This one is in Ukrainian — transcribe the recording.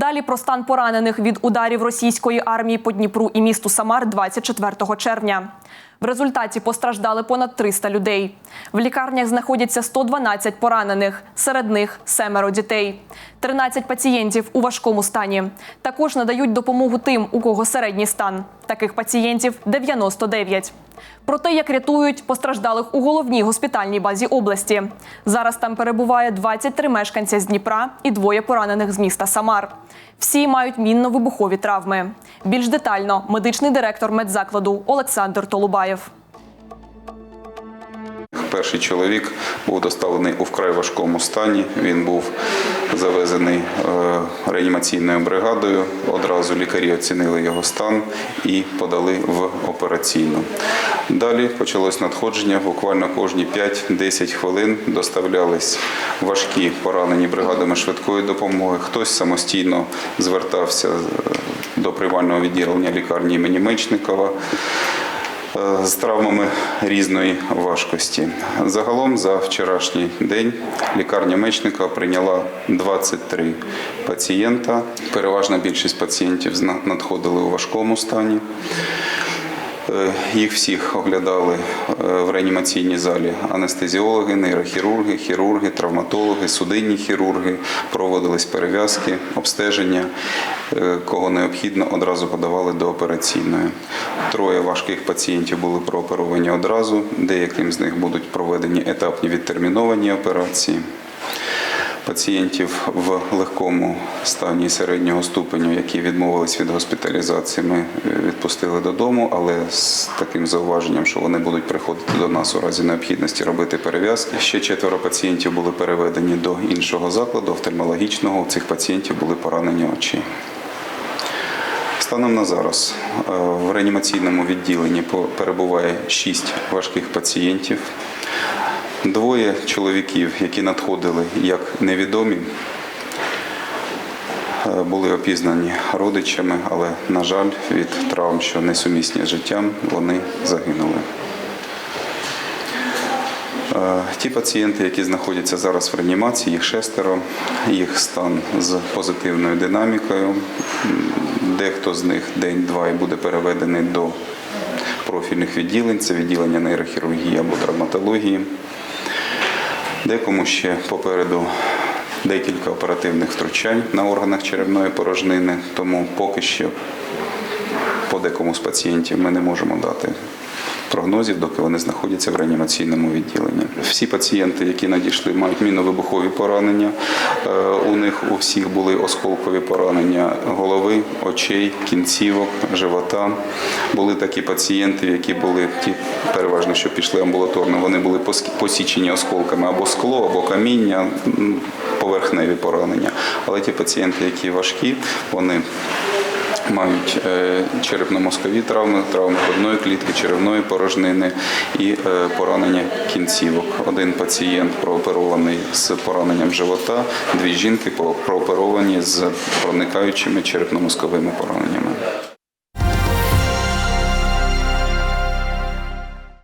Далі про стан поранених від ударів російської армії по Дніпру і місту Самар 24 червня. В результаті постраждали понад 300 людей. В лікарнях знаходяться 112 поранених, серед них семеро дітей. 13 пацієнтів у важкому стані. Також надають допомогу тим, у кого середній стан. Таких пацієнтів 99. Про те, як рятують постраждалих у головній госпітальній базі області. Зараз там перебуває 23 мешканця з Дніпра і двоє поранених з міста Самар. Всі мають мінно-вибухові травми. Більш детально медичний директор медзакладу Олександр Толубаєв. Перший чоловік був доставлений у вкрай важкому стані. Він був завезений е, реанімаційною бригадою. Одразу лікарі оцінили його стан і подали в операційну. Далі почалось надходження. Буквально кожні 5-10 хвилин доставлялись важкі поранені бригадами швидкої допомоги. Хтось самостійно звертався е, до приймального відділення лікарні імені Мечникова з травмами різної важкості. Загалом за вчорашній день лікарня Мечника прийняла 23 пацієнта. Переважна більшість пацієнтів надходили у важкому стані. Е, Їх всіх оглядали е, в реанімаційній залі анестезіологи, нейрохірурги, хірурги, травматологи, судинні хірурги. Проводились перев'язки, обстеження. Е, Кого необхідно, одразу подавали до операційної. Троє важких пацієнтів були прооперовані одразу. Деяким з них будуть проведені етапні відтерміновані операції. Пацієнтів в легкому стані середнього ступеню, які відмовились від госпіталізації, ми е, відпустили додому, але з таким зауваженням, що вони будуть приходити до нас у разі необхідності робити перев'язки. Ще четверо пацієнтів були переведені до іншого закладу офтальмологічного. У цих пацієнтів були поранені очі. Станом на зараз е, в реанімаційному відділенні перебуває 6 важких пацієнтів. Двоє чоловіків, які надходили як невідомі, е, були опізнані родичами, але, на жаль, від травм, що несумісні з життям, вони загинули. Е, Ті пацієнти, які знаходяться зараз в реанімації, їх шестеро, їх стан з позитивною динамікою. Дехто з них день-два і буде переведений до профільних відділень, це відділення нейрохірургії або травматології. Декому ще попереду декілька оперативних втручань на органах черевної порожнини, тому поки що по декому з пацієнтів ми не можемо дати прогнозів, доки вони знаходяться в реанімаційному відділенні. Всі пацієнти, які надійшли, мають мінно-вибухові поранення. Е, У них у всіх були осколкові поранення голови, очей, кінцівок, живота. Були такі пацієнти, які були ті переважно, що пішли амбулаторно, вони були посічені осколками або скло, або каміння, поверхневі поранення. Але ті пацієнти, які важкі, вони мають е, черепно-мозкові травми, травми грудної клітки, черевної порожнини і е, поранення кінцівок. Один пацієнт прооперований з пораненням живота, дві жінки прооперовані з проникаючими черепно-мозковими пораненнями.